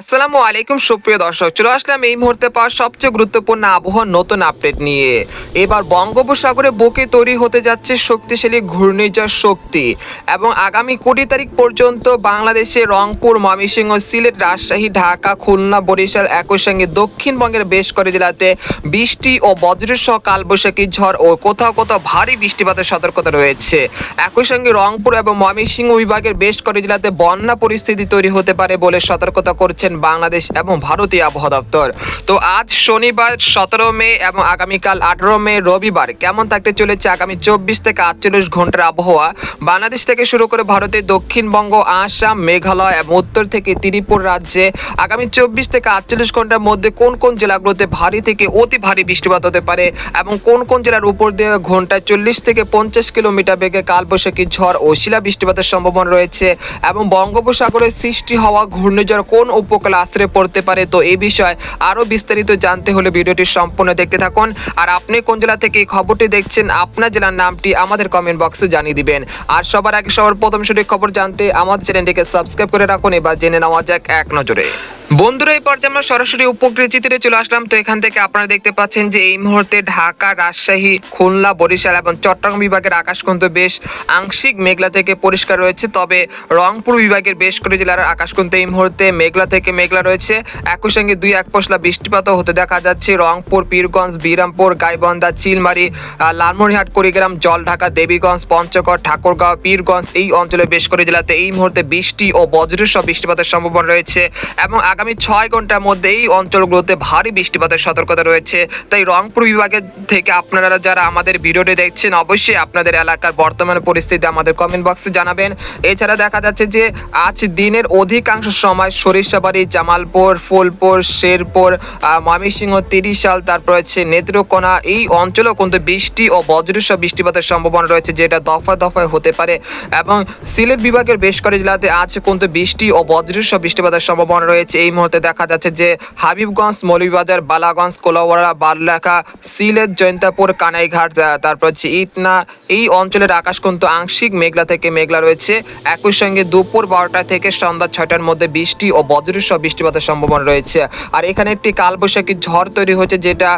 আসসালামু আলাইকুম, সুপ্রিয় দর্শক। চলে আসলাম এই মুহূর্তে পাওয়া সবচেয়ে গুরুত্বপূর্ণ আবহাওয়ার নতুন আপডেট নিয়ে। এবার বঙ্গোপসাগরে বুকে তৈরি হতে যাচ্ছে শক্তিশালী ঘূর্ণিঝড় শক্তি এবং আগামী কুড়ি তারিখ পর্যন্ত বাংলাদেশে রংপুর, ময়মনসিংহ, সিলেট, রাজশাহী, ঢাকা, খুলনা, বরিশাল একই সঙ্গে দক্ষিণবঙ্গের বেশ করে জেলাতে বৃষ্টি ও বজ্রসহ কালবৈশাখী ঝড় ও কোথাও কোথাও ভারী বৃষ্টিপাতের সতর্কতা রয়েছে। একই সঙ্গে রংপুর এবং ময়মনসিংহ বিভাগের বেশ করে জেলাতে বন্যা পরিস্থিতি তৈরি হতে পারে বলে সতর্কতা করছেন বাংলাদেশ এবং ভারতীয় আবহাওয়া দপ্তর। তো আজ শনিবার সতেরো মে এবং আগামীকাল আঠেরো মে রবিবার কেমন থাকতে চলেছে আগামী চব্বিশ থেকে আটচল্লিশ ঘণ্টার আবহাওয়া? বাংলাদেশ থেকে শুরু করে ভারতের দক্ষিণবঙ্গ, আসাম, মেঘালয় এবং উত্তর থেকে ত্রিপুর রাজ্যে আগামী চব্বিশ থেকে আটচল্লিশ ঘণ্টার মধ্যে কোন কোন জেলাগুলোতে ভারী থেকে অতি ভারী বৃষ্টিপাত হতে পারে এবং কোন কোন জেলার উপর দিয়ে ঘন্টায় চল্লিশ থেকে পঞ্চাশ কিলোমিটার বেগে কালবৈশাখী ঝড় ও শিলা বৃষ্টিপাতের সম্ভাবনা রয়েছে এবং বঙ্গোপসাগরে সৃষ্টি হওয়া ঘূর্ণিঝড় কোন উপকূলে আশ্রয় পড়তে পারে। তো এই বিষয়ে আরও বিস্তারিত জানতে হলে ভিডিওটি সম্পূর্ণ দেখতে থাকুন। আর আপনি কোন জেলা থেকে এই খবরটি দেখছেন, আপনার জেলার নামটি আমাদের কমেন্ট বক্সে জানিয়ে দিবেন। আর সবার আগে সবার প্রথম সঠিক খবর জানতে আমাদের চ্যানেলটিকে সাবস্ক্রাইব করে রাখুন। এবার জেনে নেওয়া যাক এক নজরে। বন্ধুরা এই পর্যায়ে আমরা সরাসরি উপকৃত চিত্রে চলে আসলাম। তো এখান থেকে আপনারা দেখতে পাচ্ছেন যে এই মুহূর্তে ঢাকা রাজশাহী খুলনা বরিশাল এবং চট্টগ্রাম বিভাগের আকাশ কিন্তু বেশ আংশিক মেঘলা থেকে পরিষ্কার রয়েছে। তবে রংপুর বিভাগের বেশ করে জেলার আকাশ কিন্তু এই মুহূর্তে মেঘলা থেকে মেঘলা রয়েছে। একই সঙ্গে দুই এক পশলা বৃষ্টিপাতও হতে দেখা যাচ্ছে। রংপুর পীরগঞ্জ বিরামপুর গাইবন্ধা চিলমারি আহ, লালমনিরহাট কুড়িগ্রাম জলঢাকা দেবীগঞ্জ পঞ্চগড় ঠাকুরগাঁও পীরগঞ্জ এই অঞ্চলে বেশ করে জেলাতে এই মুহূর্তে বৃষ্টি ও বজ্রসহ বৃষ্টিপাতের সম্ভাবনা রয়েছে। এবং আগামী ছয় ঘণ্টার মধ্যে এই অঞ্চলগুলোতে ভারী বৃষ্টিপাতের সতর্কতা রয়েছে। তাই রংপুর বিভাগের থেকে আপনারা যারা আমাদের ভিডিওটি দেখছেন, অবশ্যই আপনাদের এলাকার বর্তমান পরিস্থিতি আমাদের কমেন্ট বক্সে জানাবেন। এছাড়া দেখা যাচ্ছে যে আজ দিনের অধিকাংশ সময় সরিষাবাড়ি, জামালপুর, ফুলপুর, শেরপুর ময়মনসিংহ, তিরিশাল, তারপর হচ্ছে নেত্রকোনা, এই অঞ্চলেও কিন্তু বৃষ্টি ও বজ্রসহ বৃষ্টিপাতের সম্ভাবনা রয়েছে, যেটা দফায় দফায় হতে পারে। এবং সিলেট বিভাগের বেশ করে জেলাতে আজ কিন্তু বৃষ্টি ও বজ্রসহ বৃষ্টিপাতের সম্ভাবনা রয়েছে। এই মুহূর্তে দেখা যাচ্ছে যে হাবিবগঞ্জ, মৌলভীবাজার, বালাগঞ্জ কোলাওয়াড়া বারলাখা সিলেট, জয়ন্তাপুর, কানাইঘাট তারপর হচ্ছে ইটনা, এই অঞ্চলের আকাশ কিন্তু আংশিক মেঘলা থেকে মেঘলা রয়েছে। একই সঙ্গে দুপুর বারোটা থেকে সন্ধ্যা ছয়টার মধ্যে বৃষ্টি ও বজ্রসহ বৃষ্টিপাতের সম্ভাবনা রয়েছে। আর এখানে একটি কালবৈশাখী ঝড় তৈরি হয়েছে যেটা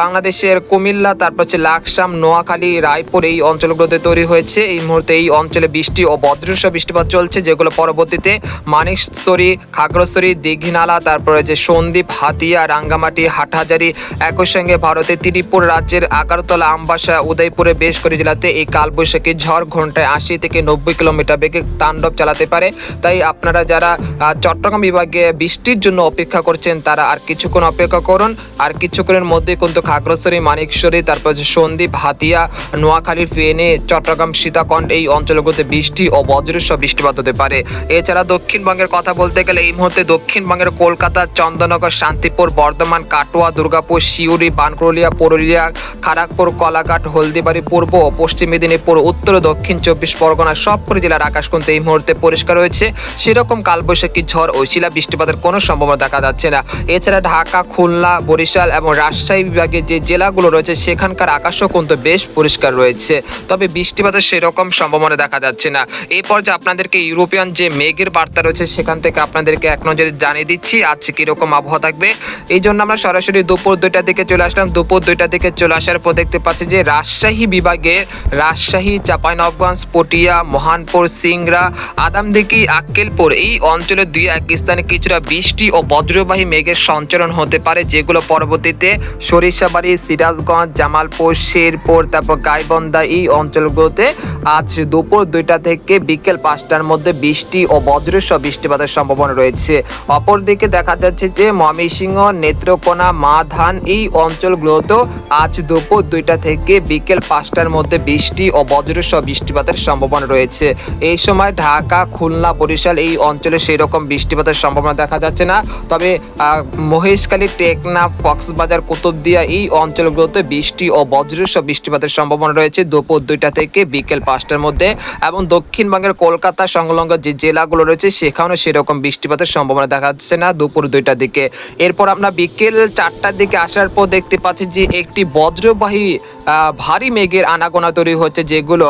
বাংলাদেশের কুমিল্লা, তারপর হচ্ছে লাকসাম, নোয়াখালী, রায়পুর এই অঞ্চলগুলোতে তৈরি হয়েছে। এই মুহূর্তে এই অঞ্চলে বৃষ্টি ও বজ্রসহ বৃষ্টিপাত চলছে, যেগুলো পরবর্তীতে মানিকছড়ি খাগড়াছড়ি দীঘিনালা তারপরে যে সন্দ্বীপ, হাতিয়া, রাঙ্গামাটি, হাটহাজারি, একই সঙ্গে ভারতের ত্রিপুর রাজ্যের আগারতলা আমবাসা, উদয়পুরে বেশ করে জেলাতে এই কালবৈশাখী ঝড় ঘন্টায় আশি থেকে নব্বই কিলোমিটার বেগে তাণ্ডব চালাতে পারে। তাই আপনারা যারা চট্টগ্রাম বিভাগে বৃষ্টির জন্য অপেক্ষা করছেন, তারা আর কিছুক্ষণ অপেক্ষা করুন। আর কিছুক্ষণের মধ্যে কিন্তু খাগড়াছড়ি মানিকশ্বরী তারপর যে সন্দ্বীপ, হাতিয়া, নোয়াখালীর ফেনে, চট্টগ্রাম সীতাকণ্ড এই অঞ্চলগুলোতে বৃষ্টি ও বজ্রসহ বৃষ্টিপাত হতে পারে। এছাড়া দক্ষিণবঙ্গের কথা বলতে গেলে এই মুহূর্তে দক্ষিণবঙ্গের কলকাতা, চন্দননগর, শান্তিপুর, বর্ধমান, কাটোয়া, দুর্গাপুর শিউরি বানকুরলিয়া পুরুলিয়া খড়গপুর কলাঘাট, হলদিবাড়ি, পূর্ব ও পশ্চিম মেদিনীপুর, উত্তর ও দক্ষিণ চব্বিশ পরগনা সবকটি জেলার আকাশ কিন্তু এই মুহূর্তে পরিষ্কার রয়েছে। সেরকম কালবৈশাখী ঝড় ও শিলা বৃষ্টিপাতের কোনো সম্ভাবনা দেখা যাচ্ছে না। এছাড়া ঢাকা, খুলনা, বরিশাল এবং রাজশাহী বিভাগে যে জেলাগুলো রয়েছে, সেখানকার আকাশও কিন্তু বেশ পরিষ্কার রয়েছে। তবে বৃষ্টিপাতের সেরকম সম্ভাবনা দেখা যাচ্ছে না। এই পর্যায়ে আপনাদেরকে ইউরোপিয়ান যে মেঘের বার্তা রয়েছে, সেখান থেকে আপনাদেরকে এক নজরে জানিয়ে দিচ্ছি। আজকে কীরকম আবহাওয়া থাকবে? এই জন্য আমরা সরাসরি দুপুর দুইটার দিকে চলে আসলাম। দুপুর দুইটার দিকে চলে আসার পর দেখতে পাচ্ছি যে রাজশাহী বিভাগের রাজশাহী চাঁপাইনবগঞ্জ পটিয়া, মহানপুর, সিংড়া, আদামদিঘি, আক্কেলপুর এই অঞ্চলের দুই এক স্থানে কিছুটা বৃষ্টি ও বজ্রবাহী মেঘের সঞ্চালন হতে পারে, যেগুলো পরবর্তীতে সরিষাবাড়ি, সিরাজগঞ্জ, জামালপুর, শেরপুর, তারপর গাইবন্ধা এই অঞ্চলগুলোতে আজ দুপুর দুইটা থেকে বিকেল পাঁচটার মধ্যে বৃষ্টি ও বজ্রসহ বৃষ্টিপাতের সম্ভাবনা রয়েছে। অপরদিকে দেখা যাচ্ছে যে ময়মনসিংহ, নেত্রকোনা, মাধান এই অঞ্চলগুলোতেও আজ দুপুর দুইটা থেকে বিকেল পাঁচটার মধ্যে বৃষ্টি ও বজ্রসহ বৃষ্টিপাতের সম্ভাবনা রয়েছে। এই সময় ঢাকা, খুলনা, বরিশাল এই অঞ্চলে সেই রকম বৃষ্টিপাতের সম্ভাবনা দেখা যাচ্ছে না। তবে মহেশখালী, টেকনাফ, কক্সবাজার, কুতুবদিয়া এই অঞ্চলগুলোতে বৃষ্টি ও বজ্রসহ বৃষ্টিপাতের সম্ভাবনা রয়েছে দুপুর দুইটা থেকে বিকেল পাঁচটার মধ্যে। এবং দক্ষিণবঙ্গের কলকাতা সংলগ্ন যে জেলাগুলো রয়েছে, সেখানেও সেরকম বৃষ্টিপাতের সম্ভাবনা দেখা যাচ্ছে না, দুপুর দুইটার দিকে। এরপর আমরা বিকেল চারটার দিকে আসার পর দেখতে পাচ্ছি যে একটি বজ্রবাহী ভারী মেঘের আনাগোনা তৈরি হচ্ছে যেগুলো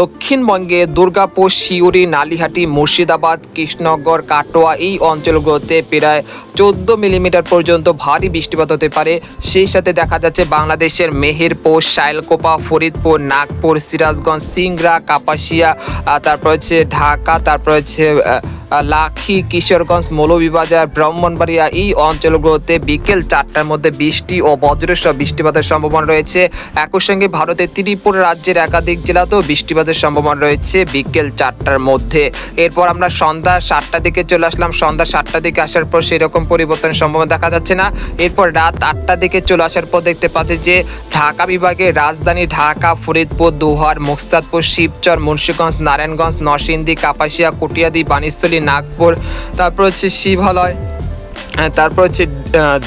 দক্ষিণবঙ্গে দুর্গাপুর শিউরি নালিহাটি, মুর্শিদাবাদ, কৃষ্ণনগর, কাটোয়া এই অঞ্চলগুলোতে প্রায় চোদ্দ মিলিমিটার পর্যন্ত ভারী বৃষ্টিপাত হতে পারে। সেই সাথে দেখা যাচ্ছে বাংলাদেশের মেহেরপুর, শাইলকোপা, ফরিদপুর, নাগপুর, সিরাজগঞ্জ সিংরা কাপাসিয়া তারপর হচ্ছে ঢাকা, তারপর হচ্ছে লাখি, কিশোরগঞ্জ, মৌলভীবাজার, ব্রাহ্মণবাড়িয়া এই অঞ্চলগুলোতে বিকেল চারটার মধ্যে বৃষ্টি ও বজ্রসহ বৃষ্টিপাতের সম্ভাবনা রয়েছে। একই সঙ্গে ভারতের ত্রিপুরা রাজ্যের একাধিক জেলাতেও বৃষ্টিপাতের সম্ভাবনা রয়েছে বিকেল চারটার মধ্যে। এরপর আমরা সন্ধ্যা সাতটার দিকে চলে আসলাম। সন্ধ্যা সাতটার দিকে আসার পর সেরকম পরিবর্তন সম্ভাবনা দেখা যাচ্ছে না। এরপর রাত আটটার দিকে চলে আসার পর দেখতে পাচ্ছি যে ঢাকা বিভাগে রাজধানী ঢাকা, ফরিদপুর, দোহার, মুক্তাদপুর, শিবচর, মুন্সিগঞ্জ, নারায়ণগঞ্জ, নরসিংদী, কাপাসিয়া, কটিয়াদি বানিস্থলী নাগপুর, তারপর হচ্ছে শিবালয় তারপর হচ্ছে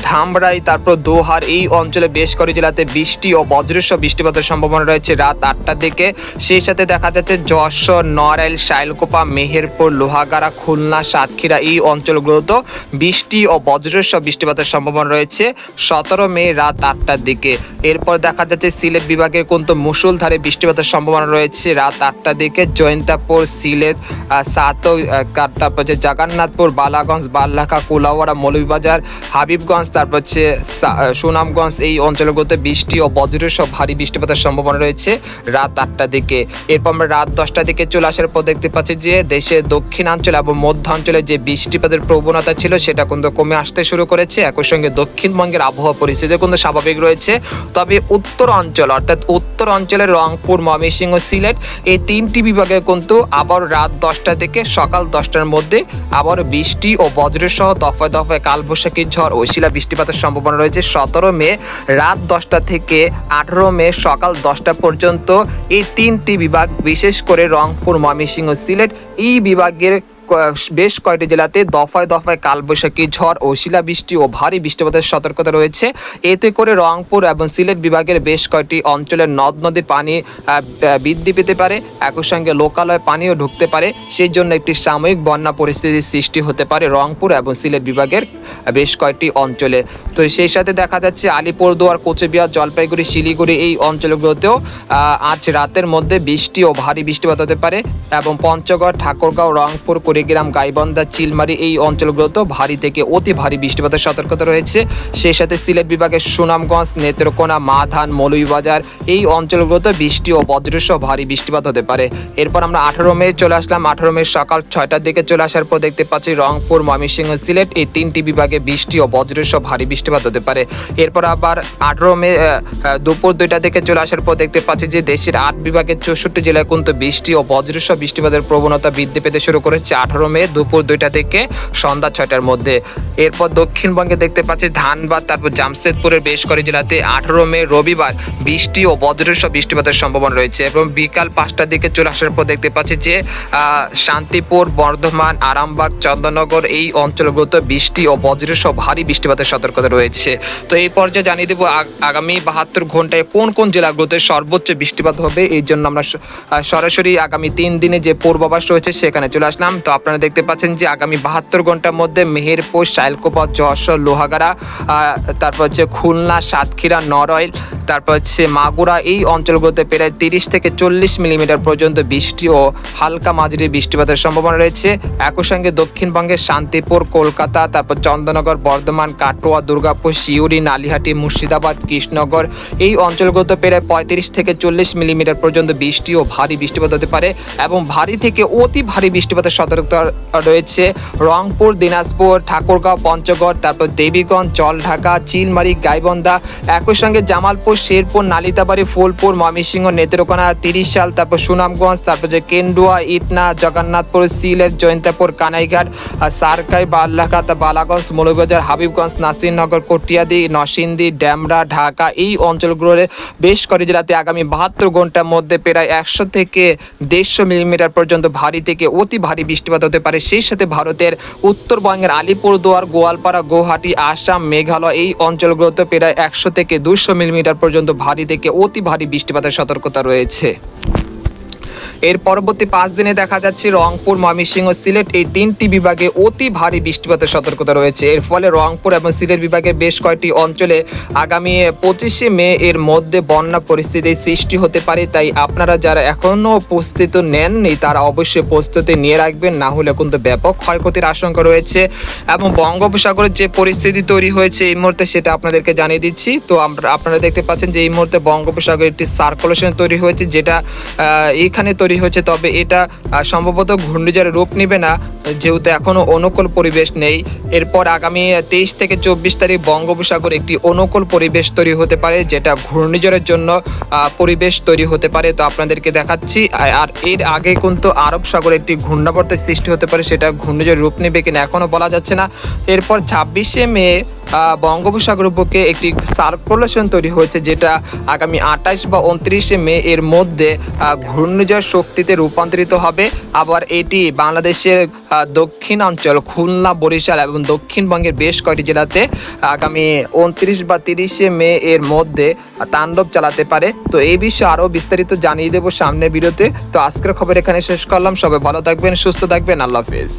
ধামরাই, তারপর দোহার, এই অঞ্চলে বেশ কয়েক জেলাতে বৃষ্টি ও বজ্রসহ বৃষ্টিপাতের সম্ভাবনা রয়েছে রাত আটটার দিকে। সেই সাথে দেখা যাচ্ছে যশোর, নড়াইল, শাইলকোপা, মেহেরপুর, লোহাগাড়া, খুলনা, সাতক্ষীরা এই অঞ্চলগুলোতেও বৃষ্টি ও বজ্রসহ বৃষ্টিপাতের সম্ভাবনা রয়েছে সতেরো মে রাত আটটার দিকে। এরপর দেখা যাচ্ছে সিলেট বিভাগের কোন তো মুসুলধারে বৃষ্টিপাতের সম্ভাবনা রয়েছে রাত আটটার দিকে। জয়ন্তাপুর, সিলেট সাতক তারপর হচ্ছে জগন্নাথপুর, বালাগঞ্জ বাল্লাখা কুলাওয়াড়া মৌলভীবাজার, হাবিবগঞ্জ, তারপর হচ্ছে সুনামগঞ্জ, এই অঞ্চলগুলোতে বৃষ্টি ও বজ্রসহ ভারী বৃষ্টিপাতের সম্ভাবনা রয়েছে রাত আটটা দিকে। এরপর আমরা রাত দশটা দিকে চলে আসার পর দেখতে পাচ্ছি যে দেশের দক্ষিণাঞ্চল এবং মধ্যাঞ্চলে যে বৃষ্টিপাতের প্রবণতা ছিল সেটা কিন্তু কমে আসতে শুরু করেছে। একই সঙ্গে দক্ষিণবঙ্গের আবহাওয়া পরিস্থিতি কিন্তু স্বাভাবিক রয়েছে। তবে উত্তর অঞ্চল অর্থাৎ উত্তর অঞ্চলের রংপুর, ময়মনসিংহ, সিলেট এই তিনটি বিভাগে কিন্তু আবার রাত দশটা থেকে সকাল দশটার মধ্যে আবার বৃষ্টি ও বজ্রসহ দফায় দফায় কালবৈশাখী ঝড় ও শিলা বৃষ্টিপাতের সম্ভাবনা রয়েছে। সতেরো মে রাত দশটা থেকে আঠেরো মে সকাল দশটা পর্যন্ত এই তিনটি বিভাগ, বিশেষ করে রংপুর, ময়মনসিংহ সিলেট, এই বিভাগের বেশ কয়েকটি জেলাতে দফায় দফায় কালবৈশাখী ঝড় ও শিলাবৃষ্টি ও ভারী বৃষ্টিপাতের সতর্কতা রয়েছে। এতে করে রংপুর এবং সিলেট বিভাগের বেশ কয়েকটি অঞ্চলের নদ নদীর পানি বৃদ্ধি পেতে পারে। একই সঙ্গে লোকালয় পানিও ঢুকতে পারে। সেই জন্য একটি সাময়িক বন্যা পরিস্থিতির সৃষ্টি হতে পারে রংপুর এবং সিলেট বিভাগের বেশ কয়েকটি অঞ্চলে। তো সেই সাথে দেখা যাচ্ছে আলিপুরদুয়ার, কোচবিহার, জলপাইগুড়ি, শিলিগুড়ি এই অঞ্চলগুলোতেও আজ রাতের মধ্যে বৃষ্টি ও ভারী বৃষ্টিপাত হতে পারে এবং পঞ্চগড়, ঠাকুরগাঁও, রংপুর কুড়িগ্রাম গাইবান্ধা, চিলমারি এই অঞ্চলগুলোতে ভারী থেকে অতি ভারী বৃষ্টিপাতের সতর্কতা রয়েছে। সেই সাথে সিলেট বিভাগের সুনামগঞ্জ, নেত্রকোনা, মাধান, মৌলভীবাজার এই অঞ্চলগুলোতে বৃষ্টি ও বজ্রসহ ভারী বৃষ্টিপাত হতে পারে। এরপর আমরা আঠারো মে চলে আসলাম। আঠারো মে সকাল ছয়টার দিকে চলে আসার পর দেখতে পাচ্ছি রংপুর, ময়মনসিংহ, সিলেট এই তিনটি বিভাগে বৃষ্টি ও বজ্রসহ ভারী বৃষ্টিপাত হতে পারে। এরপর আবার আঠারো মে দুপুর দুইটা থেকে চলে আসার পর দেখতে পাচ্ছি যে দেশের আট বিভাগের চৌষট্টি জেলায় কিন্তু বৃষ্টি ও বজ্রসহ বৃষ্টিপাতের প্রবণতা বৃদ্ধি পেতে শুরু করেছে। আঠারো মে দুপুর দুইটা থেকে সন্ধ্যা ছয়টার মধ্যে। এরপর দক্ষিণবঙ্গে দেখতে পাচ্ছি ধানবাদ, তারপর জামশেদপুরের বেশ কয়েক জেলাতে আঠারো মে রবিবার বৃষ্টি ও বজ্রসহ বৃষ্টিপাতের সম্ভাবনা রয়েছে এবং বিকাল পাঁচটার দিকে চলে আসার পর দেখতে পাচ্ছি যে শান্তিপুর, বর্ধমান, আরামবাগ, চন্দননগর এই অঞ্চলগুলোতে বৃষ্টি ও বজ্রসহ ভারী বৃষ্টিপাতের সতর্কতা রয়েছে। তো এই পর্যায়ে জানিয়ে দেবো আগ- আগামী বাহাত্তর ঘন্টায় কোন কোন জেলাগুলোতে সর্বোচ্চ বৃষ্টিপাত হবে? এই জন্য আমরা সরাসরি আগামী তিন দিনে যে পূর্বাভাস রয়েছে সেখানে চলে আসলাম। তো আপনারা দেখতে পাচ্ছেন যে আগামী বাহাত্তর ঘণ্টার মধ্যে মেহেরপুর, শাইলকোপা, যশোর, লোহাগাড়া তারপর হচ্ছে খুলনা, সাতক্ষীরা, নড়াইল, তারপর হচ্ছে মাগুরা এই অঞ্চলগুলোতে প্রায় তিরিশ থেকে চল্লিশ মিলিমিটার পর্যন্ত বৃষ্টি ও হালকা মাঝারি বৃষ্টিপাতের সম্ভাবনা রয়েছে। একই সঙ্গে দক্ষিণবঙ্গের শান্তিপুর, কলকাতা, তারপর চন্দ্রনগর বর্ধমান, কাটোয়া, দুর্গাপুর শিউরি নালিহাটি, মুর্শিদাবাদ, কৃষ্ণনগর এই অঞ্চলগুলোতে প্রায় পঁয়ত্রিশ থেকে চল্লিশ মিলিমিটার পর্যন্ত বৃষ্টি ও ভারী বৃষ্টিপাত হতে পারে এবং ভারী থেকে অতি ভারী বৃষ্টিপাতের সতর্কতা রয়েছে রংপুর, দিনাজপুর, ঠাকুরগাঁও, পঞ্চগড়, তারপর দেবীগঞ্জ জলঢাকা চিলমারি, গাইবন্ধা, একই সঙ্গে জামালপুর, শেরপুর, নালিতাবাড়ি, ফুলপুর, ময়মনসিংহ, নেত্রকোনা, তিরিশ সাল, তারপর সুনামগঞ্জ, তারপর যে কেন্ডুয়া, ইটনা, জগন্নাথপুর, সিলেট, জয়ন্তাপুর, কানাইঘাট সারকাই বাল্লাঘাট বালাগঞ্জ, মৌলভীবাজার, হাবিবগঞ্জ, নাসিরনগর, কটিয়াদি, নরসিংদী, ড্যামরা, ঢাকা, এই অঞ্চলগুলোর বেশ কটি জেলাতে আগামী বাহাত্তর ঘণ্টার মধ্যে প্রায় একশো থেকে দেড়শো মিলিমিটার পর্যন্ত ভারী থেকে অতি ভারী বৃষ্টিপাত হতে পারে। সেই সাথে ভারতের উত্তরবঙ্গের আলিপুরদুয়ার গোয়ালপাড়া গুয়াহাটি আসাম, মেঘালয় এই অঞ্চলগুলোতে প্রায় একশো থেকে দুশো মিলিমিটার পর্যন্ত ভারী থেকে অতি ভারী বৃষ্টিপাতের সতর্কতা রয়েছে। এর পরবর্তী পাঁচ দিনে দেখা যাচ্ছে রংপুর ময়মনসিংহ সিলেট এই তিনটি বিভাগে অতি ভারী বৃষ্টিপাতের সতর্কতা রয়েছে। এর ফলে রংপুর এবং সিলেট বিভাগের বেশ কয়েকটি অঞ্চলে আগামী পঁচিশে মে এর মধ্যে বন্যা পরিস্থিতির সৃষ্টি হতে পারে তাই আপনারা যারা এখনও প্রস্তুতি নেননি তারা অবশ্যই প্রস্তুতি নিয়ে রাখবেন না হলে কিন্তু ব্যাপক ক্ষয়ক্ষতির আশঙ্কা রয়েছে। এবং বঙ্গোপসাগরের যে পরিস্থিতি তৈরি হয়েছে এই মুহূর্তে সেটা আপনাদেরকে জানিয়ে দিচ্ছি। তো আমরা আপনারা দেখতে পাচ্ছেন যে এই মুহূর্তে বঙ্গোপসাগরে একটি সার্কুলেশন তৈরি হয়েছে যেটা আহ, এইখানে তৈরি হয়েছে তবে এটা সম্ভবত ঘূর্ণিঝড়ের রূপ নেবে না, যেহেতু এখনও অনুকূল পরিবেশ নেই। এরপর আগামী তেইশ থেকে চব্বিশ তারিখ বঙ্গোপসাগরে একটি অনুকূল পরিবেশ তৈরি হতে পারে, যেটা ঘূর্ণিঝড়ের জন্য পরিবেশ তৈরি হতে পারে। তো আপনাদেরকে দেখাচ্ছি আর- এর আগে কিন্তু আরব সাগরে একটি ঘূর্ণাবর্তের সৃষ্টি হতে পারে, সেটা ঘূর্ণিঝড় রূপ নেবে কিনা এখনও বলা যাচ্ছে না। এরপর ছাব্বিশে মে বঙ্গোপসাগর বুকে একটি সার্কুলেশন তৈরি হয়েছে, যেটা আগামী আঠাশ বা উনত্রিশে মে এর মধ্যে ঘূর্ণিঝড় শক্তিতে রূপান্তরিত হবে। আবার এটি বাংলাদেশের দক্ষিণাঞ্চল খুলনা, বরিশাল এবং দক্ষিণবঙ্গের বেশ কয়েকটি জেলাতে, আগামী উনত্রিশ বা তিরিশে মে এর মধ্যে তাণ্ডব চালাতে পারে। তো এই বিষয়ে আরও বিস্তারিত জানিয়ে দেবো সামনে বিরতে তো আজকের খবর এখানে শেষ করলাম। সবাই ভালো থাকবেন, সুস্থ থাকবেন। আল্লাহ হাফিজ।